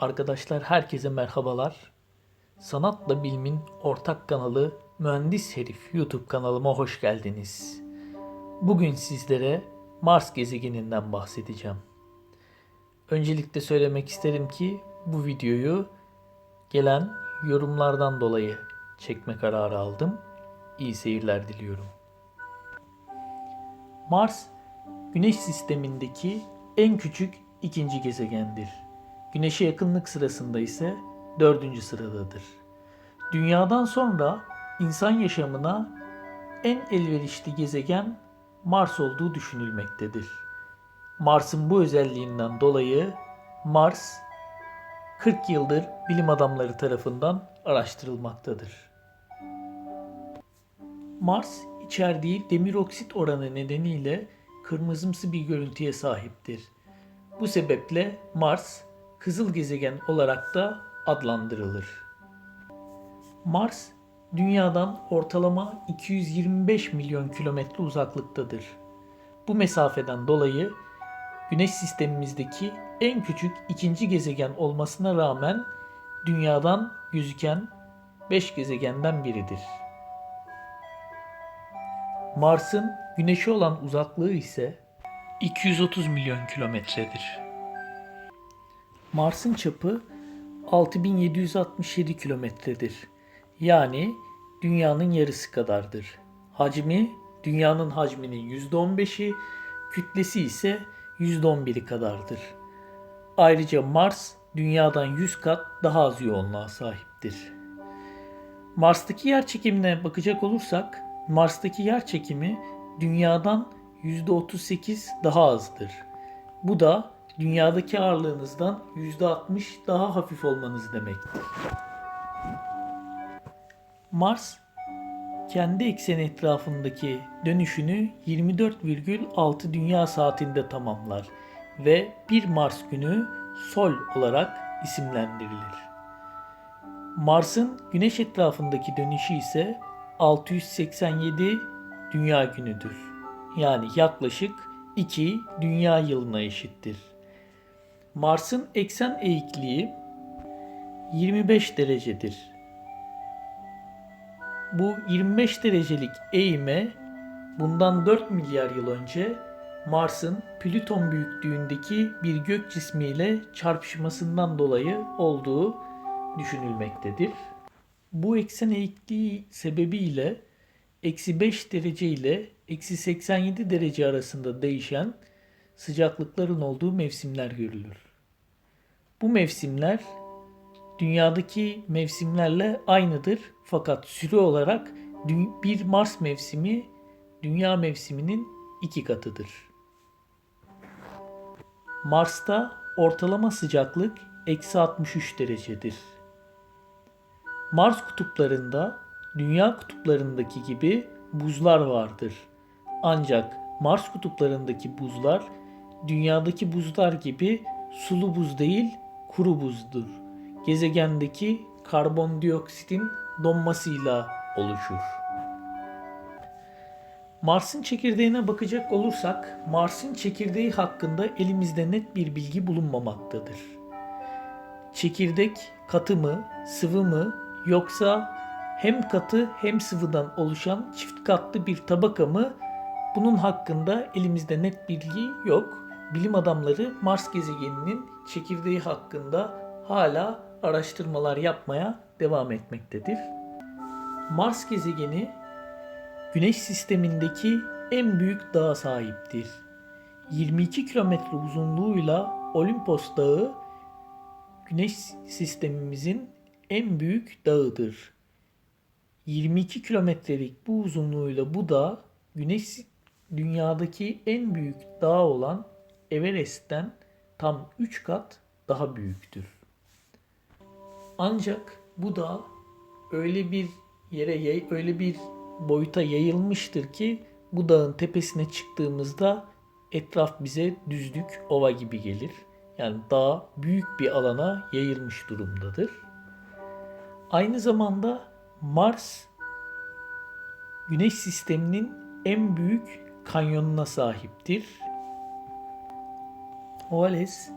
Arkadaşlar herkese merhabalar. Sanatla Bilimin ortak kanalı Mühendis Herif YouTube kanalıma hoş geldiniz. Bugün sizlere Mars gezegeninden bahsedeceğim. Öncelikle söylemek isterim ki bu videoyu gelen yorumlardan dolayı çekme kararı aldım. İyi seyirler diliyorum. Mars, Güneş sistemindeki en küçük ikinci gezegendir. Güneşe yakınlık sırasında ise dördüncü sıradadır. Dünyadan sonra insan yaşamına en elverişli gezegen Mars olduğu düşünülmektedir. Mars'ın bu özelliğinden dolayı Mars 40 yıldır bilim adamları tarafından araştırılmaktadır. Mars içerdiği demir oksit oranı nedeniyle kırmızımsı bir görüntüye sahiptir. Bu sebeple Mars kızıl gezegen olarak da adlandırılır. Mars dünyadan ortalama 225 milyon kilometre uzaklıktadır. Bu mesafeden dolayı Güneş sistemimizdeki en küçük ikinci gezegen olmasına rağmen dünyadan gözüken 5 gezegenden biridir. Mars'ın Güneş'e olan uzaklığı ise 230 milyon kilometredir. Mars'ın çapı 6767 kilometredir. Yani dünyanın yarısı kadardır. Hacmi dünyanın hacminin %15'i, kütlesi ise %11'i kadardır. Ayrıca Mars dünyadan 100 kat daha az yoğunluğa sahiptir. Mars'taki yer çekimine bakacak olursak Mars'taki yer çekimi dünyadan %38 daha azdır. Bu da dünyadaki ağırlığınızdan %60 daha hafif olmanız demektir. Mars kendi ekseni etrafındaki dönüşünü 24,6 dünya saatinde tamamlar ve bir Mars günü Sol olarak isimlendirilir. Mars'ın Güneş etrafındaki dönüşü ise 687 dünya günüdür. Yani yaklaşık 2 dünya yılına eşittir. Mars'ın eksen eğikliği 25 derecedir. Bu 25 derecelik eğime bundan 4 milyar yıl önce Mars'ın Plüton büyüklüğündeki bir gök cismiyle çarpışmasından dolayı olduğu düşünülmektedir. Bu eksen eğikliği sebebiyle eksi 5 derece ile eksi 87 derece arasında değişen sıcaklıkların olduğu mevsimler görülür. Bu mevsimler dünyadaki mevsimlerle aynıdır fakat süre olarak bir Mars mevsimi dünya mevsiminin iki katıdır. Mars'ta ortalama sıcaklık eksi 63 derecedir. Mars kutuplarında dünya kutuplarındaki gibi buzlar vardır. Ancak Mars kutuplarındaki buzlar dünyadaki buzlar gibi sulu buz değil, kuru buzdur. Gezegendeki karbondioksitin donmasıyla oluşur. Mars'ın çekirdeğine bakacak olursak, Mars'ın çekirdeği hakkında elimizde net bir bilgi bulunmamaktadır. Çekirdek katı mı, sıvı mı yoksa hem katı hem sıvıdan oluşan çift katlı bir tabaka mı? Bunun hakkında elimizde net bilgi yok. Bilim adamları Mars gezegeninin çekirdeği hakkında hala araştırmalar yapmaya devam etmektedir. Mars gezegeni Güneş sistemindeki en büyük dağa sahiptir. 22 kilometre uzunluğuyla Olimpos Dağı Güneş sistemimizin en büyük dağıdır. 22 kilometrelik bu uzunluğuyla bu dağ Güneş dünyadaki en büyük dağ olan Everest'ten tam 3 kat daha büyüktür. Ancak bu dağ öyle bir yere öyle bir boyuta yayılmıştır ki bu dağın tepesine çıktığımızda etraf bize düzlük ova gibi gelir. Yani dağ büyük bir alana yayılmış durumdadır. Aynı zamanda Mars Güneş sisteminin en büyük kanyonuna sahiptir. Oales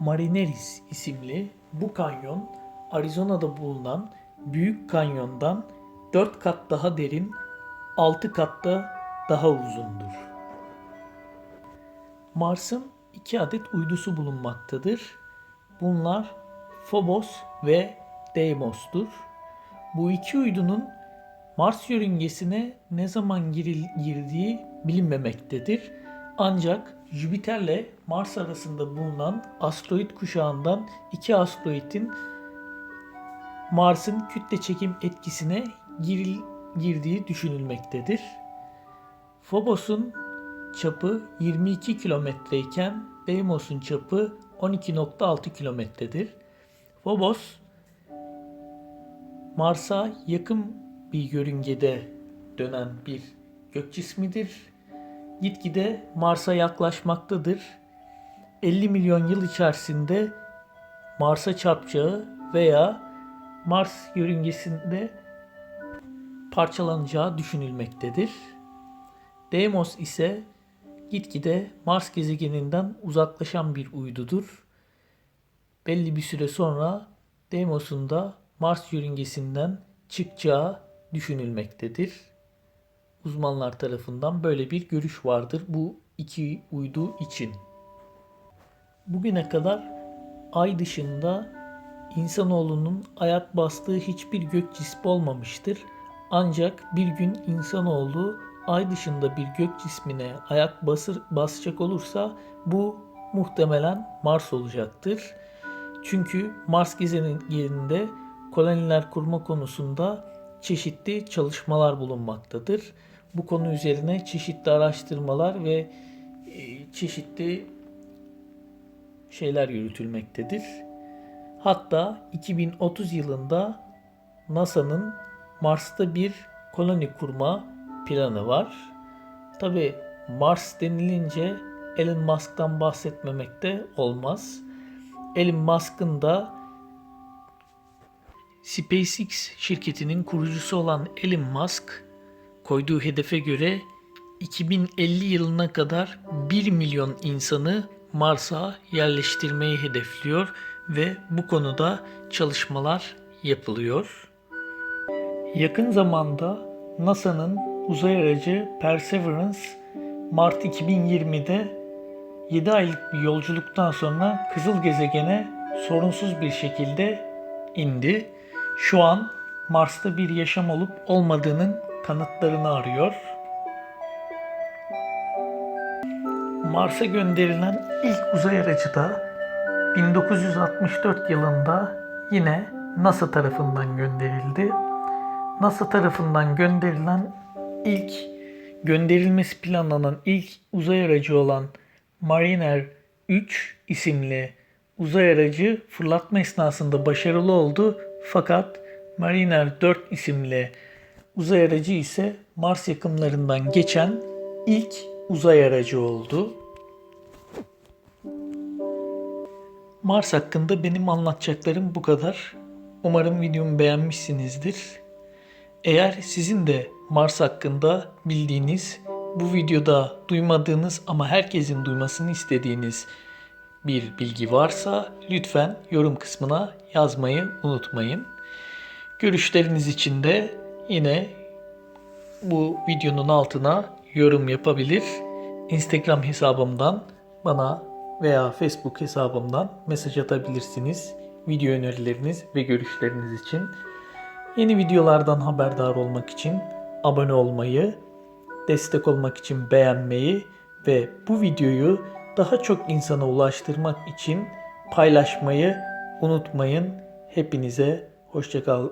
Marineris isimli bu kanyon Arizona'da bulunan Büyük Kanyon'dan 4 kat daha derin, 6 kat da daha uzundur. Mars'ın iki adet uydusu bulunmaktadır. Bunlar Phobos ve Deimos'tur. Bu iki uydunun Mars yörüngesine ne zaman giril- girdiği bilinmemektedir. Ancak Jüpiter'le Mars arasında bulunan asteroid kuşağından iki asteroidin Mars'ın kütle çekim etkisine giril- girdiği düşünülmektedir. Phobos'un çapı 22 kilometreyken Deimos'un çapı 12.6 kilometredir. Phobos Mars'a yakın bir yörüngede dönen bir gök cismidir. Gitgide Mars'a yaklaşmaktadır. 50 milyon yıl içerisinde Mars'a çarpacağı veya Mars yörüngesinde parçalanacağı düşünülmektedir. Deimos ise gitgide Mars gezegeninden uzaklaşan bir uydudur. Belli bir süre sonra Deimos'un da Mars yörüngesinden çıkacağı düşünülmektedir. Uzmanlar tarafından böyle bir görüş vardır bu iki uydu için. Bugüne kadar ay dışında insanoğlunun ayak bastığı hiçbir gök cismi olmamıştır. Ancak bir gün insanoğlu ay dışında bir gök cismine ayak basır, basacak olursa bu muhtemelen Mars olacaktır. Çünkü Mars gezegeninde koloniler kurma konusunda çeşitli çalışmalar bulunmaktadır. Bu konu üzerine çeşitli araştırmalar ve e, çeşitli şeyler yürütülmektedir. Hatta 2030 yılında NASA'nın Mars'ta bir koloni kurma planı var. Tabi Mars denilince Elon Musk'tan bahsetmemek de olmaz. Elon Musk'ın da SpaceX şirketinin kurucusu olan Elon Musk koyduğu hedefe göre 2050 yılına kadar 1 milyon insanı Mars'a yerleştirmeyi hedefliyor ve bu konuda çalışmalar yapılıyor. Yakın zamanda NASA'nın uzay aracı Perseverance Mart 2020'de 7 aylık bir yolculuktan sonra kızıl gezegene sorunsuz bir şekilde indi. Şu an Mars'ta bir yaşam olup olmadığının kanıtlarını arıyor. Mars'a gönderilen ilk uzay aracı da 1964 yılında yine NASA tarafından gönderildi. NASA tarafından gönderilen ilk gönderilmesi planlanan ilk uzay aracı olan Mariner 3 isimli uzay aracı fırlatma esnasında başarılı oldu fakat Mariner 4 isimli uzay aracı ise Mars yakınlarından geçen ilk uzay aracı oldu. Mars hakkında benim anlatacaklarım bu kadar. Umarım videomu beğenmişsinizdir. Eğer sizin de Mars hakkında bildiğiniz, bu videoda duymadığınız ama herkesin duymasını istediğiniz bir bilgi varsa lütfen yorum kısmına yazmayı unutmayın. Görüşleriniz için de yine bu videonun altına yorum yapabilir. Instagram hesabımdan bana veya Facebook hesabımdan mesaj atabilirsiniz. Video önerileriniz ve görüşleriniz için. Yeni videolardan haberdar olmak için abone olmayı, destek olmak için beğenmeyi ve bu videoyu daha çok insana ulaştırmak için paylaşmayı unutmayın. Hepinize hoşçakal